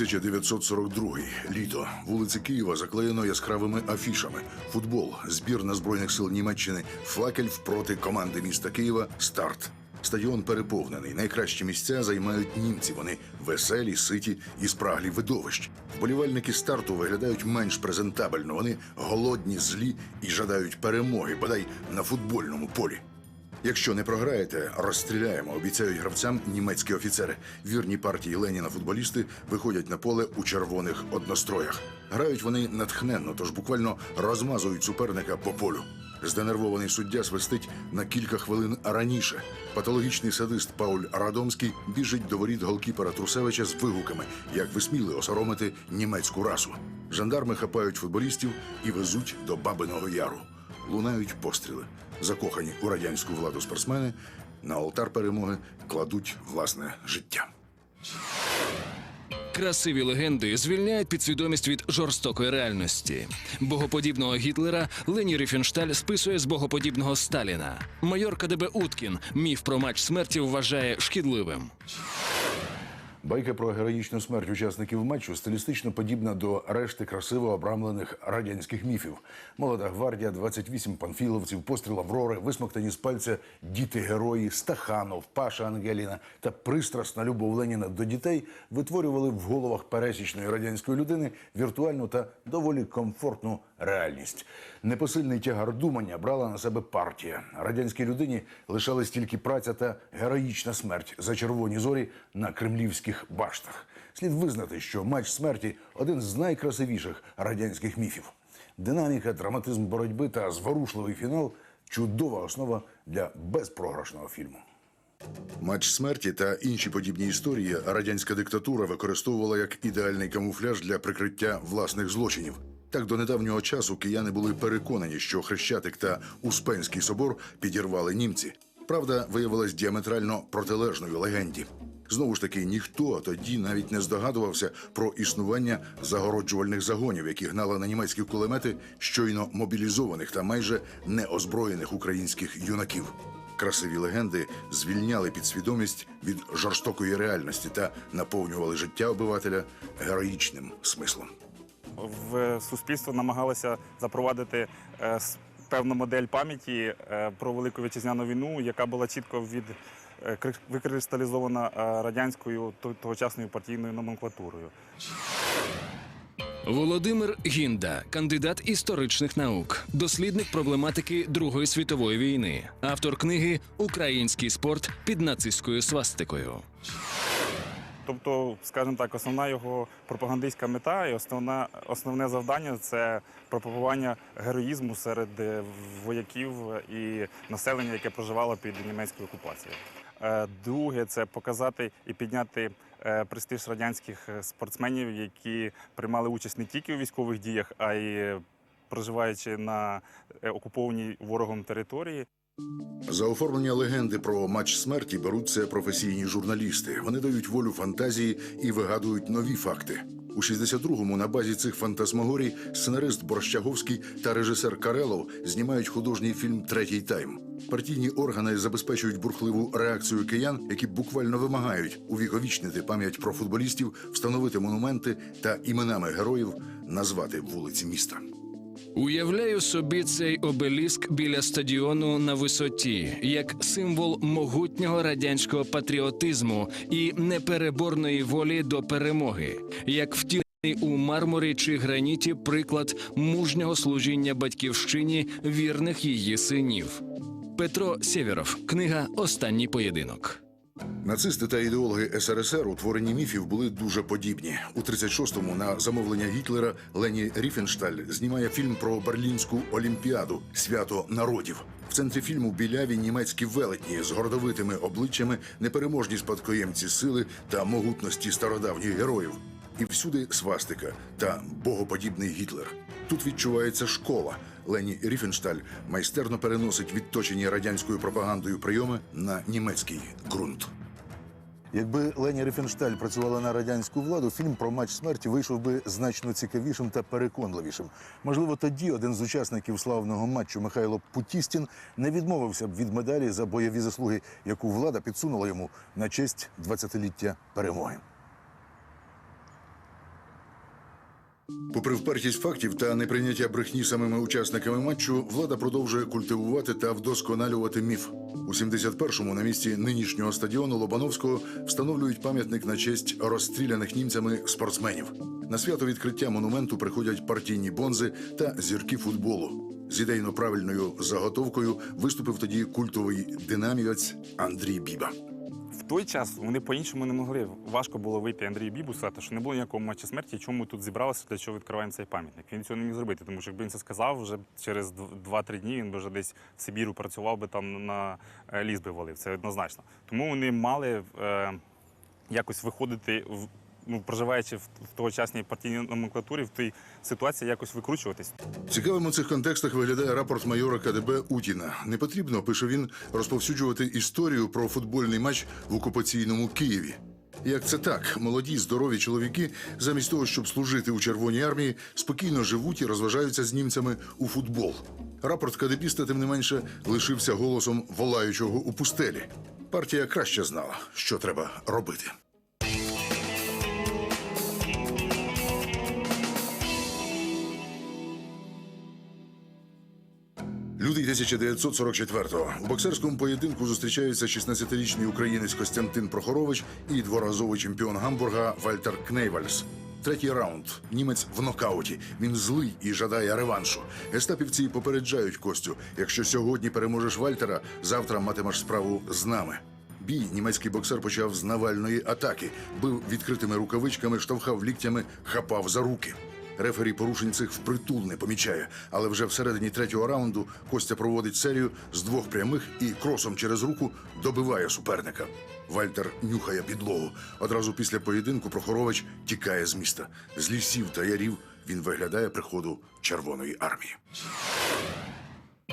Рік 1942. Літо. Вулиці Києва заклеєно яскравими афішами. Футбол. Збірна збройних сил Німеччини. Факель впроти команди міста Києва. Старт. Стадіон переповнений. Найкращі місця займають німці. Вони веселі, ситі і спраглі видовищ. Вболівальники старту виглядають менш презентабельно. Вони голодні, злі і жадають перемоги, бодай на футбольному полі. Якщо не програєте, розстріляємо, обіцяють гравцям німецькі офіцери. Вірні партії Леніна футболісти виходять на поле у червоних одностроях. Грають вони натхненно, тож буквально розмазують суперника по полю. Зденервований суддя свистить на кілька хвилин раніше. Патологічний садист Пауль Радомський біжить до воріт голкіпера Трусевича з вигуками, як ви сміли осоромити німецьку расу. Жандарми хапають футболістів і везуть до Бабиного Яру. Лунають постріли. Закохані у радянську владу спортсмени на алтар перемоги кладуть власне життя. Красиві легенди звільняють підсвідомість від жорстокої реальності. Богоподібного Гітлера Лені Ріфеншталь списує з богоподібного Сталіна. Майор КДБ Уткін міф про матч смерті вважає шкідливим. Байка про героїчну смерть учасників матчу стилістично подібна до решти красиво обрамлених радянських міфів. Молода гвардія, 28 панфіловців, постріл Аврори, висмоктані з пальця діти герої, Стаханов, Паша Ангеліна та пристрасна любов Леніна до дітей витворювали в головах пересічної радянської людини віртуальну та доволі комфортну реальність. Непосильний тягар думання брала на себе партія. Радянській людині лишались тільки праця та героїчна смерть за червоні зорі на кремлівських баштах. Слід визнати, що матч смерті один з найкрасивіших радянських міфів. Динаміка, драматизм боротьби та зворушливий фінал чудова основа для безпрограшного фільму. Матч смерті та інші подібні історії радянська диктатура використовувала як ідеальний камуфляж для прикриття власних злочинів. Так до недавнього часу кияни були переконані, що Хрещатик та Успенський собор підірвали німці. Правда виявилась діаметрально протилежною легенді. Знову ж таки, ніхто тоді навіть не здогадувався про існування загороджувальних загонів, які гнали на німецькі кулемети щойно мобілізованих та майже неозброєних українських юнаків. Красиві легенди звільняли підсвідомість від жорстокої реальності та наповнювали життя обивателя героїчним смислом. В суспільство намагалося запровадити е, певну модель пам'яті е, про велику вітчизняну війну, яка була чітко від е, викристалізована радянською то- тогочасною партійною номенклатурою. Володимир Гінда, кандидат історичних наук, дослідник проблематики Другої світової війни, автор книги Український спорт під нацистською свастикою. Тобто, скажімо так, основна його пропагандистська мета і основна, основне завдання це пропагування героїзму серед е, вояків і населення, яке проживало під німецькою окупацією. Е, Друге, це показати і підняти е, престиж радянських спортсменів, які приймали участь не тільки у військових діях, а й проживаючи на окупованій ворогом території. За оформлення легенди про матч смерті беруться професійні журналісти. Вони дають волю фантазії і вигадують нові факти. У 62-му на базі цих фантасмагорій сценарист Борщаговський та режисер Карелов знімають художній фільм Третій тайм. Партійні органи забезпечують бурхливу реакцію киян, які буквально вимагають увіковічнити пам'ять про футболістів, встановити монументи та іменами героїв назвати вулиці міста. Уявляю собі цей обеліск біля стадіону на висоті як символ могутнього радянського патріотизму і непереборної волі до перемоги, як втілений у мармурі чи граніті приклад мужнього служіння батьківщині вірних її синів. Петро Сєвєров, книга Останній поєдинок. Нацисти та ідеологи СРСР у творенні міфів були дуже подібні. У 36-му на замовлення Гітлера Лені Ріфеншталь знімає фільм про Берлінську олімпіаду Свято народів. В центрі фільму біляві німецькі велетні з гордовитими обличчями, непереможні спадкоємці сили та могутності стародавніх героїв. І всюди свастика та богоподібний Гітлер. Тут відчувається школа. Лені Ріфеншталь майстерно переносить відточені радянською пропагандою прийоми на німецький ґрунт. Якби Лені Ріфеншталь працювала на радянську владу, фільм про матч смерті вийшов би значно цікавішим та переконливішим. Можливо, тоді один з учасників славного матчу Михайло Путістін не відмовився б від медалі за бойові заслуги, яку влада підсунула йому на честь 20-ліття перемоги. Попри впертість фактів та неприйняття брехні самими учасниками матчу, влада продовжує культивувати та вдосконалювати міф. У 71-му на місці нинішнього стадіону Лобановського встановлюють пам'ятник на честь розстріляних німцями спортсменів. На свято відкриття монументу приходять партійні бонзи та зірки футболу. З ідейно правильною заготовкою виступив тоді культовий динамівець Андрій Біба. Той час вони по-іншому не могли. Важко було вийти Андрію Бібуса, сказати, що не було ніякого матчу смерті, чому ми тут зібралися, для чого відкриваємо цей пам'ятник. Він цього не міг зробити, тому що якби він це сказав, вже через дв- 2-3 дні він би вже десь в Сибіру працював би там на е, ліс би валив. Це однозначно. Тому вони мали е, якось виходити. Ну, проживаючи в, в тогочасній партійній номенклатурі, в тій ситуації якось викручуватись. Цікавим у цих контекстах виглядає рапорт майора КДБ Утіна. Не потрібно, пише він, розповсюджувати історію про футбольний матч в окупаційному Києві. Як це так, молоді здорові чоловіки, замість того, щоб служити у Червоній армії, спокійно живуть і розважаються з німцями у футбол. Рапорт КДБіста, тим не менше, лишився голосом волаючого у пустелі. Партія краще знала, що треба робити. Лютий 1944-го. У боксерському поєдинку зустрічаються 16-річний українець Костянтин Прохорович і дворазовий чемпіон Гамбурга Вальтер Кнейвальс. Третій раунд. Німець в нокауті. Він злий і жадає реваншу. Гестапівці попереджають Костю. Якщо сьогодні переможеш Вальтера, завтра матимеш справу з нами. Бій німецький боксер почав з навальної атаки, бив відкритими рукавичками, штовхав ліктями, хапав за руки. Рефері порушень цих впритул не помічає, але вже всередині третього раунду Костя проводить серію з двох прямих і кросом через руку добиває суперника. Вальтер нюхає підлогу. Одразу після поєдинку Прохорович тікає з міста. З лісів та ярів він виглядає приходу Червоної армії.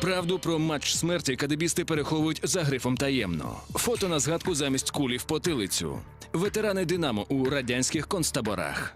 Правду про матч смерті кадебісти переховують за грифом таємно. Фото на згадку замість кулі в потилицю. Ветерани Динамо у радянських концтаборах.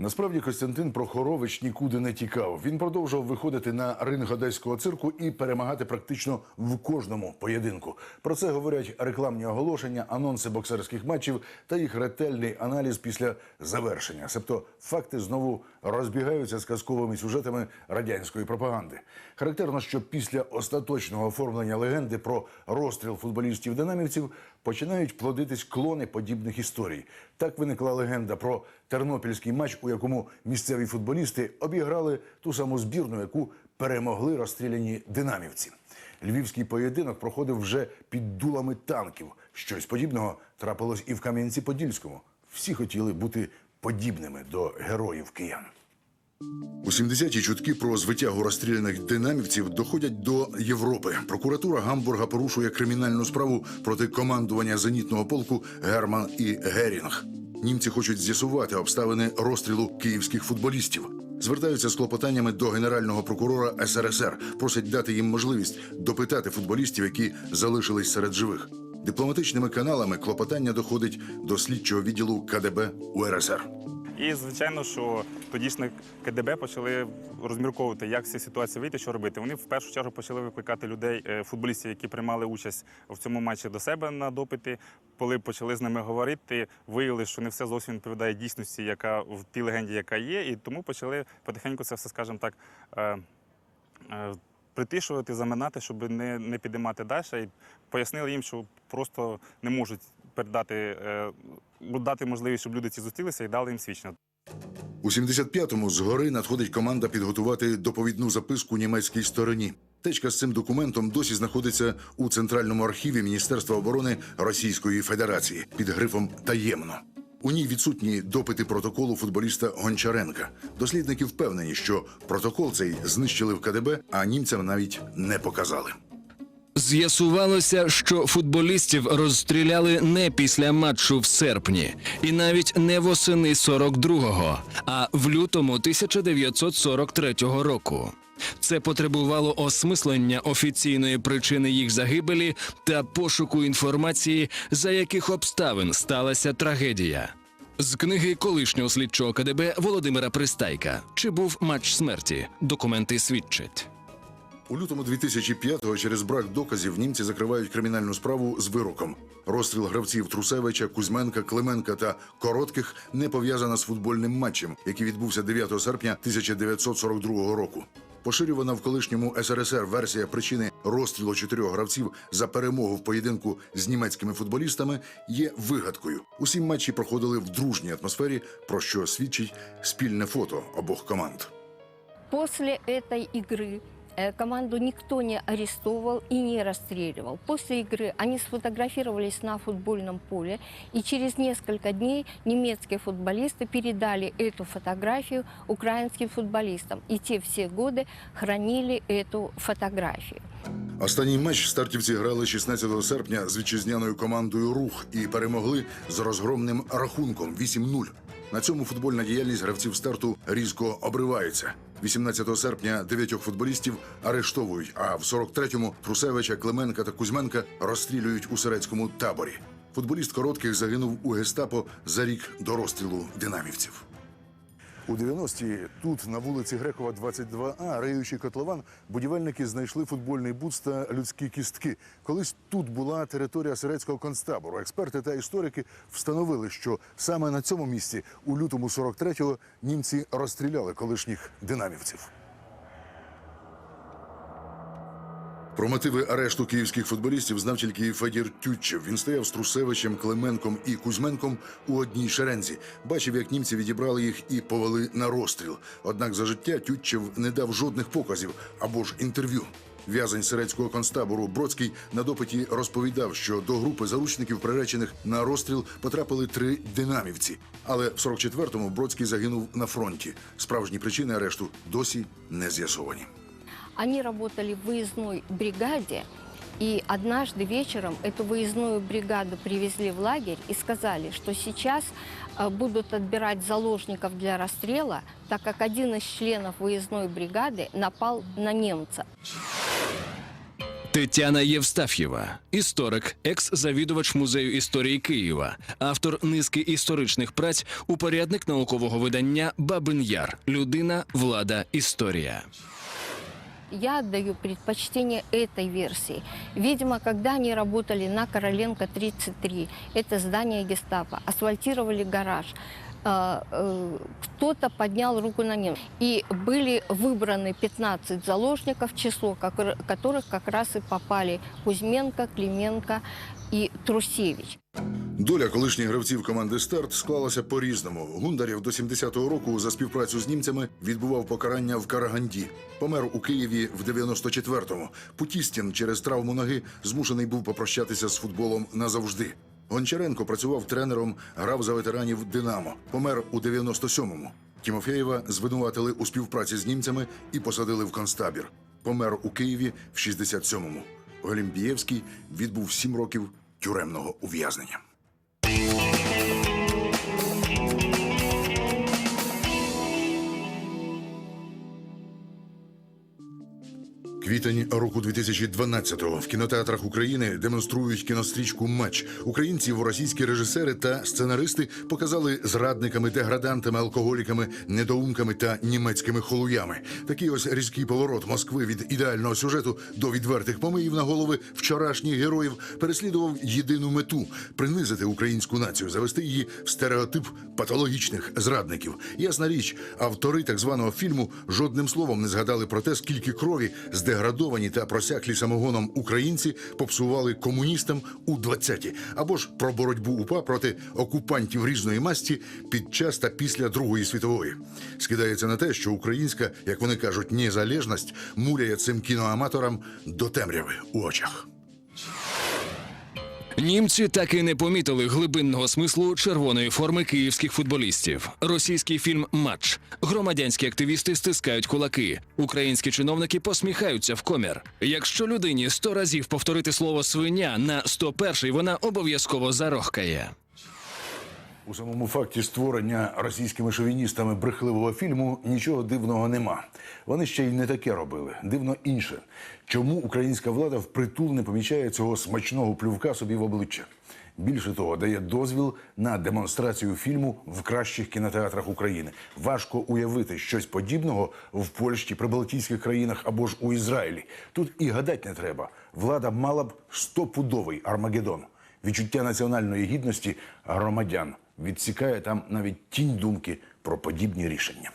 Насправді Костянтин Прохорович нікуди не тікав. Він продовжував виходити на ринг одеського цирку і перемагати практично в кожному поєдинку. Про це говорять рекламні оголошення, анонси боксерських матчів та їх ретельний аналіз після завершення. Себто факти знову розбігаються з казковими сюжетами радянської пропаганди. Характерно, що після остаточного оформлення легенди про розстріл футболістів-динамівців починають плодитись клони подібних історій. Так виникла легенда про тернопільський матч, у якому місцеві футболісти обіграли ту саму збірну, яку перемогли розстріляні динамівці. Львівський поєдинок проходив вже під дулами танків. Щось подібного трапилось і в Кам'янці-Подільському. Всі хотіли бути подібними до героїв киян. У 70-ті чутки про звитягу розстріляних динамівців доходять до Європи. Прокуратура Гамбурга порушує кримінальну справу проти командування зенітного полку Герман і Герінг. Німці хочуть з'ясувати обставини розстрілу київських футболістів. Звертаються з клопотаннями до генерального прокурора СРСР, просять дати їм можливість допитати футболістів, які залишились серед живих. Дипломатичними каналами клопотання доходить до слідчого відділу КДБ УРСР. І звичайно, що тодішні КДБ почали розмірковувати, як з цієї ситуації вийти, що робити. Вони в першу чергу почали викликати людей, е, футболістів, які приймали участь в цьому матчі до себе на допити. Коли почали з ними говорити, виявили, що не все зовсім відповідає дійсності, яка в тій легенді, яка є, і тому почали потихеньку це все, скажімо так. е, е, Притишувати, заминати, щоб не, не підіймати далі. І пояснили їм, що просто не можуть передати, е, дати можливість, щоб люди ці зустрілися і дали їм свідчення. У 75-му згори надходить команда підготувати доповідну записку німецькій стороні. Течка з цим документом досі знаходиться у центральному архіві Міністерства оборони Російської Федерації під грифом таємно. У ній відсутні допити протоколу футболіста Гончаренка. Дослідники впевнені, що протокол цей знищили в КДБ, а німцям навіть не показали. З'ясувалося, що футболістів розстріляли не після матчу в серпні, і навіть не восени 42-го, а в лютому 1943 року. Це потребувало осмислення офіційної причини їх загибелі та пошуку інформації, за яких обставин сталася трагедія. З книги колишнього слідчого КДБ Володимира Пристайка Чи був матч смерті? Документи свідчать. У лютому 2005-го через брак доказів німці закривають кримінальну справу з вироком. Розстріл гравців Трусевича, Кузьменка, Клименка та Коротких не пов'язана з футбольним матчем, який відбувся 9 серпня 1942 року. Поширювана в колишньому СРСР версія причини розстрілу чотирьох гравців за перемогу в поєдинку з німецькими футболістами є вигадкою. Усі матчі проходили в дружній атмосфері, про що свідчить спільне фото обох команд. После этой игры э, команду никто не арестовывал и не расстреливал. После игры они сфотографировались на футбольном поле, и через несколько дней немецкие футболисты передали эту фотографию украинским футболистам. И те все годы хранили эту фотографию. Останній матч стартівці грали 16 серпня з вітчизняною командою Рух і перемогли з розгромним рахунком 8-0. На цьому футбольна діяльність гравців старту різко обривається. 18 серпня дев'ятьох футболістів арештовують, а в 43-му Трусевича, Клименка та Кузьменка розстрілюють у серецькому таборі. Футболіст коротких загинув у гестапо за рік до розстрілу динамівців. У 90-ті тут, на вулиці Грекова, 22А, риючий котлован, будівельники знайшли футбольний бутс та людські кістки. Колись тут була територія Сирецького концтабору. Експерти та історики встановили, що саме на цьому місці у лютому 43-го німці розстріляли колишніх динамівців. Про мотиви арешту київських футболістів знав тільки Федір Тютчев. Він стояв з Трусевичем, Клименком і Кузьменком у одній шерензі. Бачив, як німці відібрали їх і повели на розстріл. Однак за життя Тютчев не дав жодних показів або ж інтерв'ю. В'язень сирецького концтабору Бродський на допиті розповідав, що до групи заручників, приречених на розстріл, потрапили три динамівці. Але в 44-му Бродський загинув на фронті. Справжні причини арешту досі не з'ясовані. Они работали в выездной бригаде, и однажды вечером эту выездную бригаду привезли в лагерь и сказали, что сейчас э, будут отбирать заложников для расстрела, так как один из членов выездной бригады напал на немца. Тетяна Євстаф'єва, історик, екс-завідувач музею історії Києва, автор низки історичних праць, упорядник наукового видання Бабин Яр. Людина, влада, історія. Я отдаю предпочтение этой версии. Видимо, когда они работали на Короленко 33, это здание гестапо, асфальтировали гараж, э, э, кто-то поднял руку на нем. И были выбраны 15 заложников, в число кокор- которых как раз и попали Кузьменко, Клименко и Трусевич. Доля колишніх гравців команди Старт склалася по-різному. Гундарєв до 70-го року за співпрацю з німцями відбував покарання в Караганді. Помер у Києві в 94-му. Путістін через травму ноги змушений був попрощатися з футболом назавжди. Гончаренко працював тренером, грав за ветеранів Динамо. Помер у 97-му. Тімофєєва звинуватили у співпраці з німцями і посадили в концтабір. Помер у Києві в 67-му. Голімбієвський відбув 7 років тюремного ув'язнення. Квітень року 2012-го в кінотеатрах України демонструють кінострічку Матч. Українців російські режисери та сценаристи показали зрадниками, деградантами, алкоголіками, недоумками та німецькими холуями. Такий ось різкий поворот Москви від ідеального сюжету до відвертих помиїв на голови вчорашніх героїв переслідував єдину мету принизити українську націю, завести її в стереотип патологічних зрадників. Ясна річ, автори так званого фільму жодним словом не згадали про те, скільки крові здеградовані та просяклі самогоном українці попсували комуністам у 20-ті, або ж про боротьбу УПА проти окупантів різної масті під час та після Другої світової. Скидається на те, що українська, як вони кажуть, незалежність муряє цим кіноаматорам до темряви у очах. Німці так і не помітили глибинного смислу червоної форми київських футболістів. Російський фільм Матч. Громадянські активісти стискають кулаки. Українські чиновники посміхаються в комір. Якщо людині сто разів повторити слово свиня на 101-й, вона обов'язково зарохкає. У самому факті створення російськими шовіністами брехливого фільму нічого дивного нема. Вони ще й не таке робили. Дивно інше. Чому українська влада впритул не помічає цього смачного плювка собі в обличчя? Більше того, дає дозвіл на демонстрацію фільму в кращих кінотеатрах України. Важко уявити щось подібного в Польщі, прибалтійських країнах або ж у Ізраїлі. Тут і гадати не треба. Влада мала б стопудовий Армагеддон. Відчуття національної гідності громадян відсікає там навіть тінь думки про подібні рішення.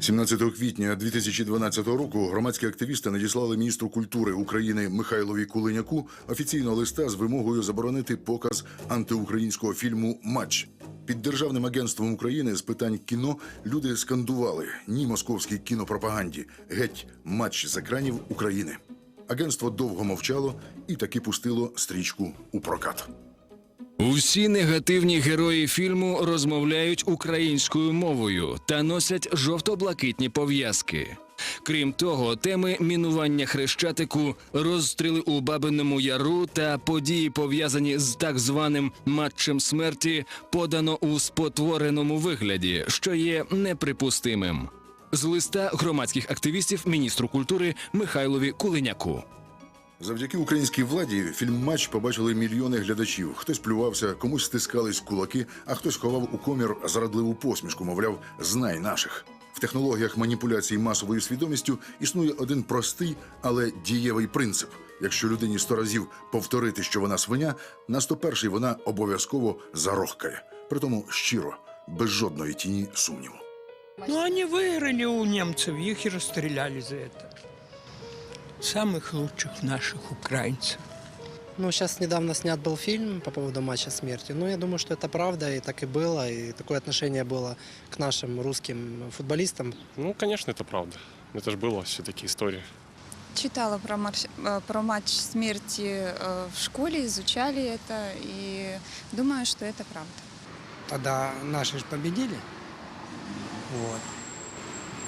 17 квітня 2012 року громадські активісти надіслали міністру культури України Михайлові Кулиняку офіційного листа з вимогою заборонити показ антиукраїнського фільму Матч. Під державним агентством України з питань кіно люди скандували ні московській кінопропаганді, геть матч з екранів України. Агентство довго мовчало і таки пустило стрічку у прокат. Усі негативні герої фільму розмовляють українською мовою та носять жовто-блакитні пов'язки. Крім того, теми мінування хрещатику, розстріли у Бабиному Яру та події, пов'язані з так званим матчем смерті, подано у спотвореному вигляді, що є неприпустимим. З листа громадських активістів міністру культури Михайлові Кулиняку. Завдяки українській владі фільм Матч побачили мільйони глядачів. Хтось плювався, комусь стискались кулаки, а хтось ховав у комір зрадливу посмішку, мовляв, знай наших. В технологіях маніпуляції масовою свідомістю існує один простий, але дієвий принцип. Якщо людині сто разів повторити, що вона свиня, на сто перший вона обов'язково зарохкає. Притому щиро, без жодної тіні сумніву. Ну, они выиграли у немцев, их и расстреляли за это. Самых лучших наших украинцев. Ну, сейчас недавно снят был фильм по поводу матча смерти. Ну, я думаю, что это правда, и так и было, и такое отношение было к нашим русским футболистам. Ну, конечно, это правда. Это же было все-таки история. Читала про, марш- э, про матч смерти э, в школе, изучали это и думаю, что это правда. Тогда наши же победили. Вот.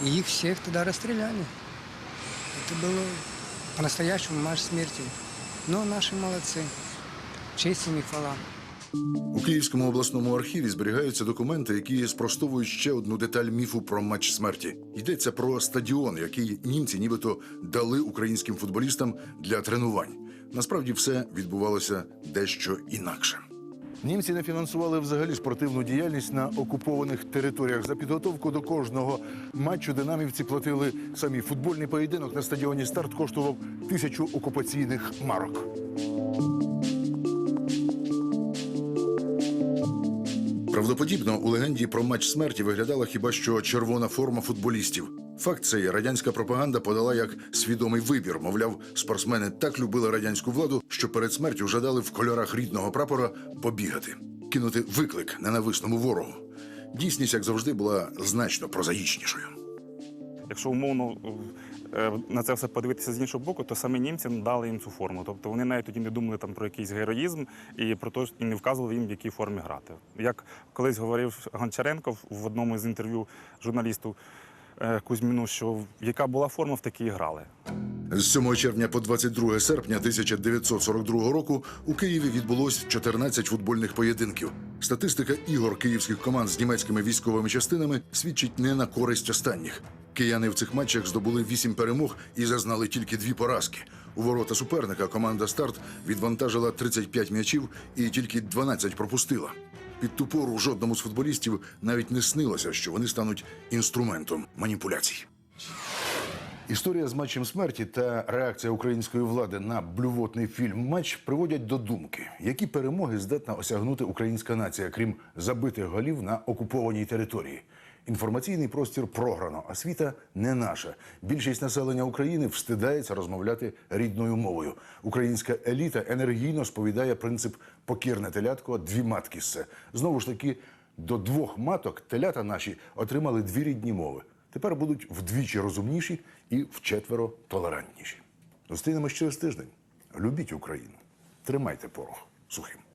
И их всех тогда расстреляли. Это было по-настоящему марш смерти. Но наши молодцы. Честь їм і хвала. У Київському обласному архіві зберігаються документи, які спростовують ще одну деталь міфу про матч смерті. Йдеться про стадіон, який німці нібито дали українським футболістам для тренувань. Насправді все відбувалося дещо інакше. Німці не фінансували взагалі спортивну діяльність на окупованих територіях. За підготовку до кожного матчу динамівці платили самі. Футбольний поєдинок на стадіоні старт коштував тисячу окупаційних марок. Правдоподібно у легенді про матч смерті виглядала хіба що червона форма футболістів. Факт цей радянська пропаганда подала як свідомий вибір. Мовляв, спортсмени так любили радянську владу, що перед смертю жадали в кольорах рідного прапора побігати, кинути виклик ненависному ворогу. Дійсність, як завжди, була значно прозаїчнішою. Якщо умовно е, на це все подивитися з іншого боку, то саме німці дали їм цю форму. Тобто вони навіть тоді не думали там про якийсь героїзм і про те, і не вказували їм, в якій формі грати. Як колись говорив Гончаренко в одному з інтерв'ю журналісту Кузьміну, що яка була форма, в такій грали. З 7 червня по 22 серпня 1942 року у Києві відбулось 14 футбольних поєдинків. Статистика ігор київських команд з німецькими військовими частинами свідчить не на користь останніх. Кияни в цих матчах здобули 8 перемог і зазнали тільки дві поразки. У ворота суперника команда Старт відвантажила 35 м'ячів і тільки 12 пропустила. Під ту пору жодному з футболістів навіть не снилося, що вони стануть інструментом маніпуляцій. Історія з матчем смерті та реакція української влади на блювотний фільм Матч приводять до думки, які перемоги здатна осягнути українська нація, крім забитих голів на окупованій території. Інформаційний простір програно, а світа не наша. Більшість населення України встидається розмовляти рідною мовою. Українська еліта енергійно сповідає принцип покірне телятко, дві матки ссе. Знову ж таки, до двох маток телята наші отримали дві рідні мови. Тепер будуть вдвічі розумніші і вчетверо толерантніші. Зустрінемось через тиждень. Любіть Україну. Тримайте порох сухим.